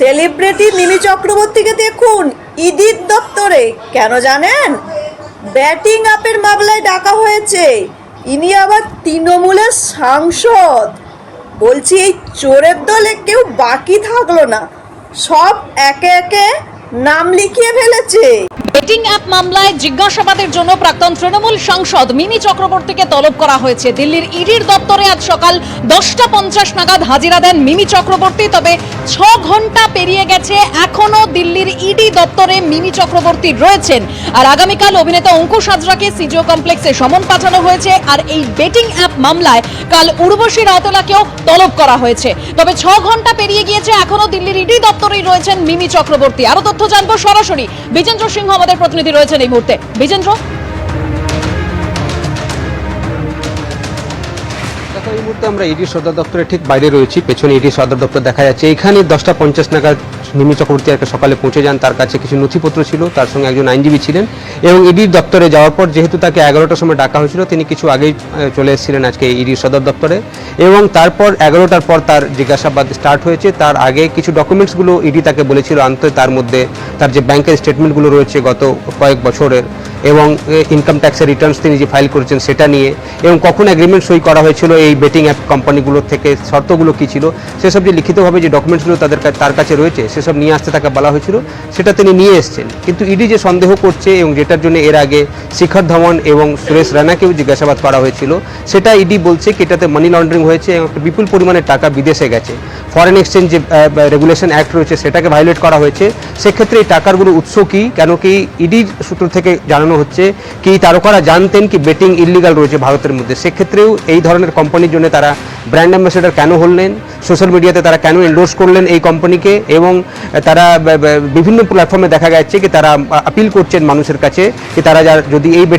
Celebrity মিমি চক্রবর্তীকে দেখুন ইদির দপ্তরে। কেন জানেন? ব্যাটিং আপের মামলায় ডাকা হয়েছে। ইনি আবার তৃণমূলের সাংসদ। বলছি, এই চোরের দলে কেউ বাকি থাকল না। সব একে একে নাম লিখিয়ে ফেলেছে। বেটিং অ্যাপ মামলায় জিজ্ঞাসাবাদের জন্য প্রাক্তন তৃণমূল সাংসদ মিমি চক্রবর্তীকে তলব করা হয়েছে। দিল্লির ইডির দপ্তরে আজ সকাল দশটা পঞ্চাশ নাগাদ হাজিরা দেন মিমি চক্রবর্তী, তবে ছ ঘণ্টা পেরিয়ে গেছে, এখনও ইডি দপ্তরে মিমি চক্রবর্তী রয়েছেন। আর আগামীকাল অভিনেতা অঙ্কুশ হাজরাকে সিজিও কমপ্লেক্সে সমন পাঠানো হয়েছে। আর এই বেটিং অ্যাপ মামলায় কাল উর্বশী রাউতলাকেও তলব করা হয়েছে। তবে ছ ঘণ্টা পেরিয়ে গিয়েছে এখনও দিল্লির ইডি দপ্তরেই রয়েছেন মিমি চক্রবর্তী। আরও তথ্য জানব সরাসরি। বিজেন্দ্র সিংহ আমাদের প্রতিনিধি রয়েছেন এই মুহূর্তে। বিজেন্দ্র? এই মুহূর্তে আমরা ইডি সদর দপ্তরের ঠিক বাইরে রয়েছি, পেছনে ইডি সদর দপ্তর দেখা যাচ্ছে। এখানে দশটা পঞ্চাশ নাগাদ মিমি চক্রবর্তী আজকে সকালে পৌঁছে যান। তার কাছে কিছু নথিপত্র ছিল, তার সঙ্গে একজন আইনজীবী ছিলেন এবং ইডির দপ্তরে যাওয়ার পর যেহেতু তাকে এগারোটার সময় ডাকা হয়েছিল, তিনি কিছু আগেই চলে এসেছিলেন আজকে ইডির সদর দপ্তরে এবং তারপর এগারোটার পর তার জিজ্ঞাসাবাদ স্টার্ট হয়েছে। তার আগে কিছু ডকুমেন্টসগুলো ইডি তাকে বলেছিল, আনতে তার মধ্যে তার যে ব্যাংকের স্টেটমেন্টগুলো রয়েছে গত কয়েক বছরের এবং ইনকাম ট্যাক্সের রিটার্নস তিনি যে ফাইল করেছেন সেটা নিয়ে, এবং কখন এগ্রিমেন্ট সই করা হয়েছিল, এই বেটিং অ্যাপ কোম্পানিগুলোর থেকে, শর্তগুলো কী ছিল, সেসব যে লিখিতভাবে যে ডকুমেন্টসগুলো তাদের তার কাছে রয়েছে, সেসব নিয়ে আসতে তাকে বলা হয়েছিল, সেটা তিনি নিয়ে এসেছেন। কিন্তু ইডি যে সন্দেহ করছে এবং যেটার জন্য এর আগে শিখর ধওয়ান এবং সুরেশ রানাকেও জিজ্ঞাসাবাদ করা হয়েছিল, সেটা ইডি বলছে কি এটাতে মানি লন্ডারিং হয়েছে এবং একটা বিপুল পরিমাণে টাকা বিদেশে গেছে। ফরেন এক্সচেঞ্জ যে রেগুলেশন অ্যাক্ট রয়েছে, সেটাকে ভায়োলেট করা হয়েছে। সেক্ষেত্রে এই টাকারগুলো উৎস কি? কেন কি ইডির সূত্র থেকে জানানো হচ্ছে কি তারকারা জানতেন কি বেটিং ইলিগাল রয়েছে ভারতের মধ্যে। সেক্ষেত্রেও এই ধরনের কোম্পানির জন্য তারা ব্র্যান্ড অ্যাম্বাসেডার কেন হলেন, সোশ্যাল মিডিয়াতে তারা কেন এন্ডোর্স করলেন এই কোম্পানিকে এবং তারা বিভিন্ন প্ল্যাটফর্মে দেখা যাচ্ছে কি তারা আপিল করছেন মানুষের কাছে, কি তারা যদি এই বেটিং